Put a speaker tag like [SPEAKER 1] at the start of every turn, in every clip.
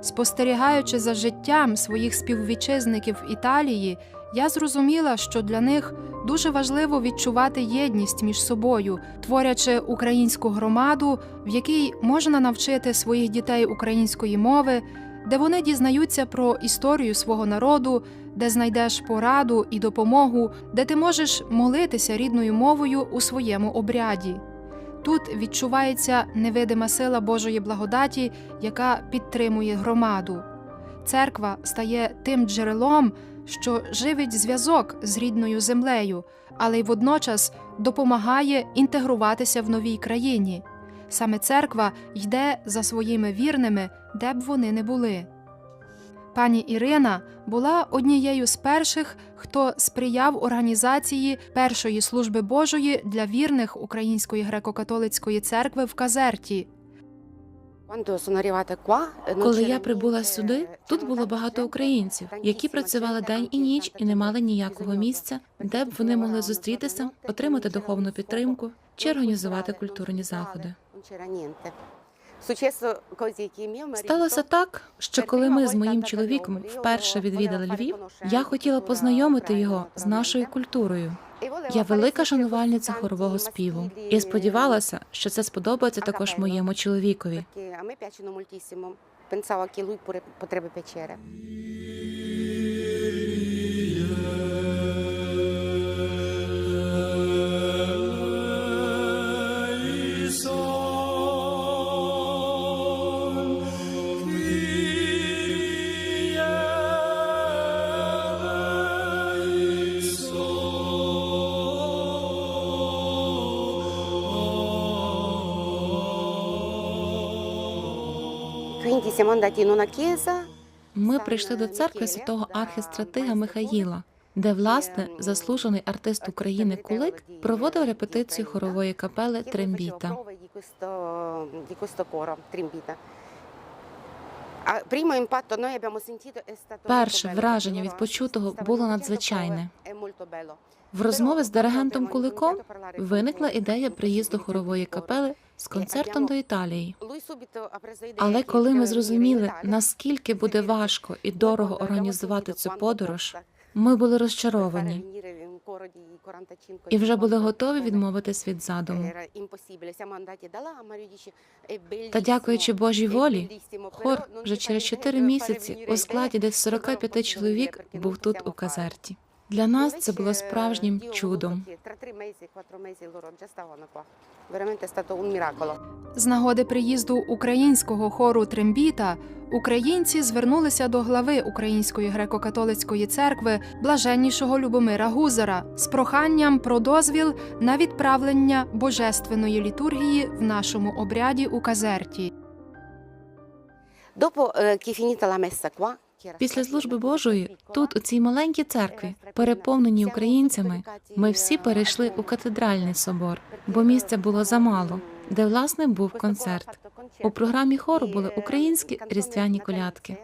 [SPEAKER 1] Спостерігаючи за життям своїх співвітчизників в Італії, я зрозуміла, що для них дуже важливо відчувати єдність між собою, творячи українську громаду, в якій можна навчити своїх дітей української мови, де вони дізнаються про історію свого народу, де знайдеш пораду і допомогу, де ти можеш молитися рідною мовою у своєму обряді. Тут відчувається невидима сила Божої благодаті, яка підтримує громаду. Церква стає тим джерелом, що живить зв'язок з рідною землею, але й водночас допомагає інтегруватися в новій країні. Саме церква йде за своїми вірними, де б вони не були. Пані Ірина була однією з перших, хто сприяв організації першої служби Божої для вірних Української греко-католицької церкви в Казерті.
[SPEAKER 2] Коли я прибула сюди, тут було багато українців, які працювали день і ніч і не мали ніякого місця, де б вони могли зустрітися, отримати духовну підтримку чи організувати культурні заходи. Сталося так, що коли ми з моїм чоловіком вперше відвідали Львів, я хотіла познайомити його з нашою культурою. Я велика шанувальниця хорового співу і сподівалася, що це сподобається також моєму чоловікові.
[SPEAKER 3] А ми п'ячено. Pensavo che lui pure potrebbe piacere.
[SPEAKER 2] Ми прийшли до церкви святого архістратига Михаїла, де власне заслужений артист України Кулик проводив репетицію хорової капели Трембіта. Перше враження від почутого було надзвичайне. В розмові з диригентом Куликом виникла ідея приїзду хорової капели з концертом до Італії. Але коли ми зрозуміли, наскільки буде важко і дорого організувати цю подорож, ми були розчаровані
[SPEAKER 3] venire un coro di 45
[SPEAKER 2] і вже були
[SPEAKER 3] 50
[SPEAKER 2] готові відмовитись від задуму. Та дякуючи Божій волі, хор вже через
[SPEAKER 3] fare
[SPEAKER 2] чотири
[SPEAKER 3] fare
[SPEAKER 2] місяці
[SPEAKER 3] venire
[SPEAKER 2] у складі десь
[SPEAKER 3] però
[SPEAKER 2] 45
[SPEAKER 3] non
[SPEAKER 2] чоловік був тут у Казерті. Для нас це було справжнім чудом.
[SPEAKER 1] З нагоди приїзду українського хору Трембіта українці звернулися до глави Української греко-католицької церкви блаженнішого Любомира Гузара з проханням про дозвіл на відправлення божественної літургії в нашому обряді у Казерті.
[SPEAKER 3] Dopo eh, che è finita la messa qua,
[SPEAKER 2] Після служби Божої, тут, у цій маленькій церкві, переповнені українцями, ми всі перейшли у катедральний собор, бо місця було замало, де власне був концерт. У програмі хору були українські різдвяні колядки.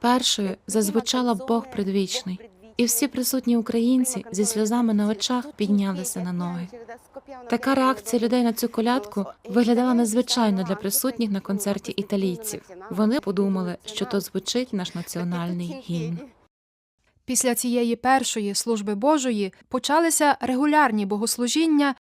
[SPEAKER 2] Першою зазвучала Бог предвічний, і всі присутні українці зі сльозами на очах піднялися на ноги. Така реакція людей на цю колядку виглядала незвичайно для присутніх на концерті італійців. Вони подумали, що то звучить наш національний гімн.
[SPEAKER 1] Після цієї першої служби Божої почалися регулярні богослужіння